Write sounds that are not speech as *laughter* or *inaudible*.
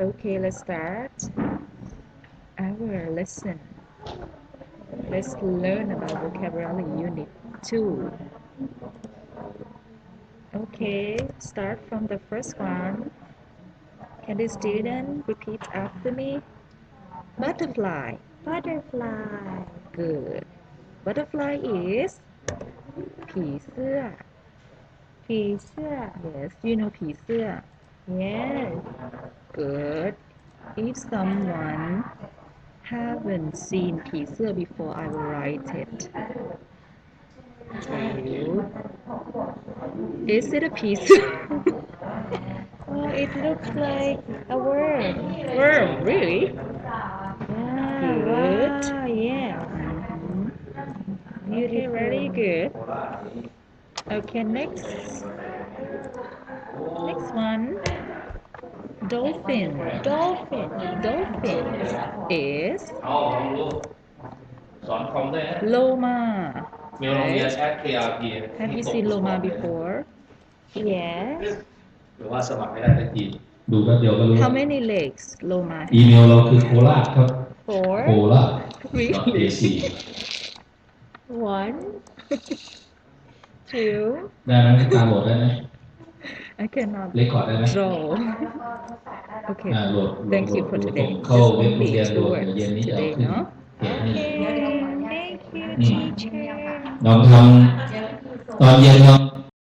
Okay, let's start our lesson. Let's learn about vocabulary unit 2. Okay, start from the first one. Can the student repeat after me? Butterfly. butterfly Good. Butterfly is ผีเสื้อ ผีเสื้อ Yes, you know ผีเสื้อ yes Good. If someone haven't seen ผีเสื้อ before, I will write it. Two. Is it a ผี*laughs* เสื้อ oh it looks like a worm Worm, really? yeah Good. wow, yeah Okay, very good. Okay, next. Next one. Dolphin. dolphin Dolphin is เอาลองดูสอนคอมด้วยนะ Loma. มีโรงเรียน Right? แอด KRP Have you seen Loma before? yes หรือว่าสมัครไม่ได้สักทีดูแป๊บเดียวก็รู้ How many legs Loma อี has? เมลเราคือโคราชครับ four โคราช Really? AC one *laughs* two ได้ไหมตามโหลดได้ไหม *laughs* I cannot เรคคอร์ดได้ไหม draw. Okay. อ่าโหลด Thank you for โหลด today. เข้า Just เว็บโรงเรี only ยน two โหลด words เย็นนี้จะเอา today, ขึ้น no? เขียนให้ okay thank you Mm. teacher ลองทำตอนเย็นลอง